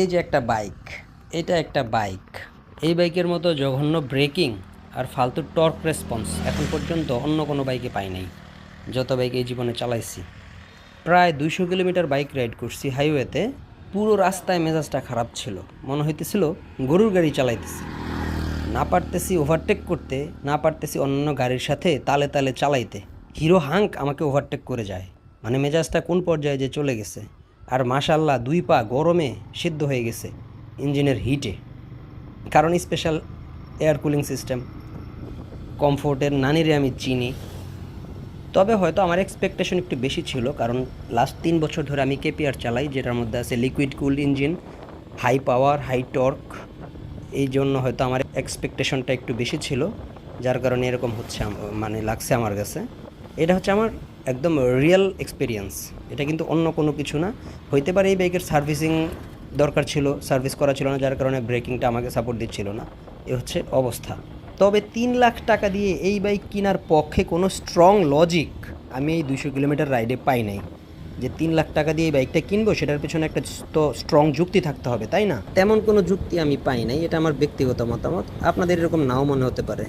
এই যে একটা বাইক, এটা একটা বাইক। এই বাইকের মতো জঘন্য ব্রেকিং আর ফালতু টর্ক রেসপন্স এখন পর্যন্ত অন্য কোনো বাইকে পাই নাই, যত বাইক এই জীবনে চালাইছি। প্রায় দুইশো কিলোমিটার বাইক রাইড করছি হাইওয়েতে, পুরো রাস্তায় মেজাজটা খারাপ ছিল, মনে হইতেছিল গরুর গাড়ি চালাইতেছি। না পারতেছি ওভারটেক করতে, না পারতেছি অন্য গাড়ির সাথে তালে তালে চালাইতে। হিরো হাঙ্ক আমাকে ওভারটেক করে যায় মানে মেজাজটা কোন পর্যায়ে যে চলে গেছে। আর মাশাল্লাহ দুই পা গরমে সিদ্ধ হয়ে গেছে ইঞ্জিনের হিটে। কারণ স্পেশাল এয়ার কুলিং সিস্টেম কমফোর্টের নানিরে আমি চিনি। তবে হয়তো আমার এক্সপেকটেশন একটু বেশি ছিল, কারণ লাস্ট তিন বছর ধরে আমি কেপিআর চালাই, যেটার মধ্যে আছে liquid cool engine high power high torque এই জন্য হয়তো আমার এক্সপেকটেশনটা একটু বেশি ছিল, যার কারণে এরকম হচ্ছে মানে লাগছে আমার কাছে। এটা হচ্ছে আমার একদম রিয়েল এক্সপিরিয়েন্স এটা কিন্তু অন্য কোনো কিছু না। হইতে পারে এই বাইকের সার্ভিসিং দরকার ছিল সার্ভিস করা ছিল না, যার কারণে ব্রেকিংটা আমাকে সাপোর্ট দিচ্ছিল না। এ হচ্ছে অবস্থা। তবে তিন লাখ টাকা দিয়ে এই বাইক কেনার পক্ষে কোনো স্ট্রং লজিক আমি এই দুশো কিলোমিটার রাইডে পাই নাই। যে তিন লাখ টাকা দিয়ে এই বাইকটা কিনবো, সেটার পেছনে একটা তো স্ট্রং যুক্তি থাকতে হবে, তাই না? তেমন কোনো যুক্তি আমি পাই নাই, এটা আমার ব্যক্তিগত মতামত। আপনাদের এরকম নাও মনে হতে পারে।